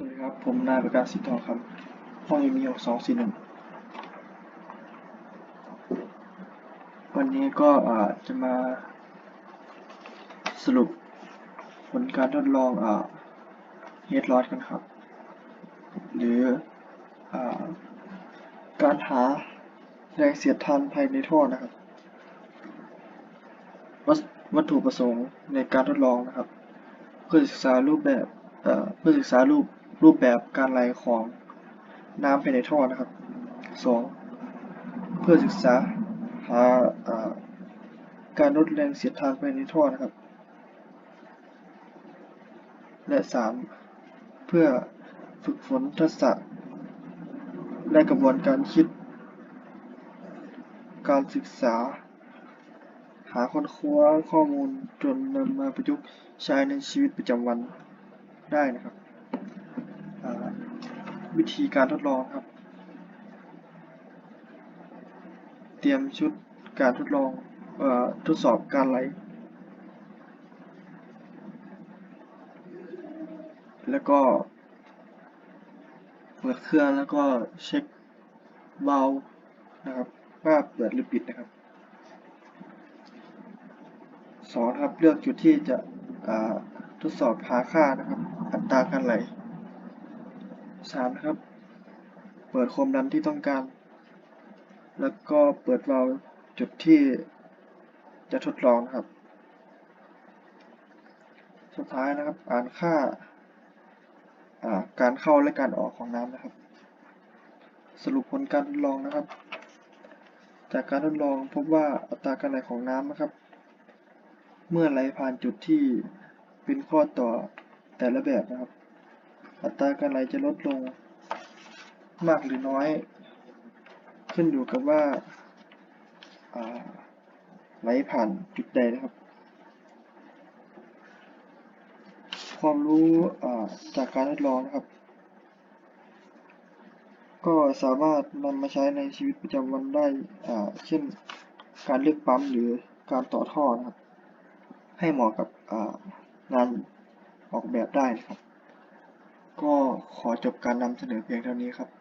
สวัสดีครับ ผมนายประกาศสิทธิ์ทองครับ ห้องมีหกสองสี่หนึ่งวันนี้ก็อ่าจะมาสรุปผลการทดลองอ่าเฮดลอดกันครับ หรืออ่าการหาแรงเสียดทานภายในท่อนะครับวัตวัตถุประสงค์ในการทดลองนะครับ เพื่อศึกษารูปแบบเพื่อศึกษารูป รูปแบบการไหลของน้ำภายในท่อนะครับสองเพื่อศึกษาหาการลดแรงเสียดทานภายในท่อนะครับ และสามเพื่อฝึกฝนทักษะ และกระบวนการคิด การศึกษา หาค้นคว้าข้อมูลจนนำมาประยุกต์ใช้ในชีวิตประจำวันได้นะครับ วิธีการทดลองครับ เตรียมชุดการทดลองออทดสอบการไหล แล้วก็เปิดเครื่องแล้วก็เช็ควาล์วนะครับว่าเปิดหรือปิดนะครับสองครับเลือกจุดที่จะทดสอบหาค่านะครับ อัตราการไหล สามนะครับ เปิดโคมดันที่ต้องการ แล้วก็เปิดวาล์วจุดที่จะทดลองนะครับ สุดท้ายนะครับ อ่านค่าอ่าการเข้าและการออกของน้ำนะครับ สรุปผลการทดลองนะครับ จากการทดลองพบว่าอัตราการไหลของน้ำนะครับ เมื่อไหลผ่านจุดที่เป็นข้อต่อแต่ละแบบนะครับ อัตราการไหลจะลดลงมากหรือน้อย ขึ้นอยู่กับว่าไหลผ่านจุดใดนะครับ ความรู้จากการทดลองนะครับ ก็สามารถนำมาใช้ในชีวิตประจำวันได้เช่นการเลือกปั๊มหรือการต่อท่อนะครับ ให้เหมาะกับงานออกแบบได้นะครับ ก็ขอจบการนำเสนอเพียงเท่านี้ครับ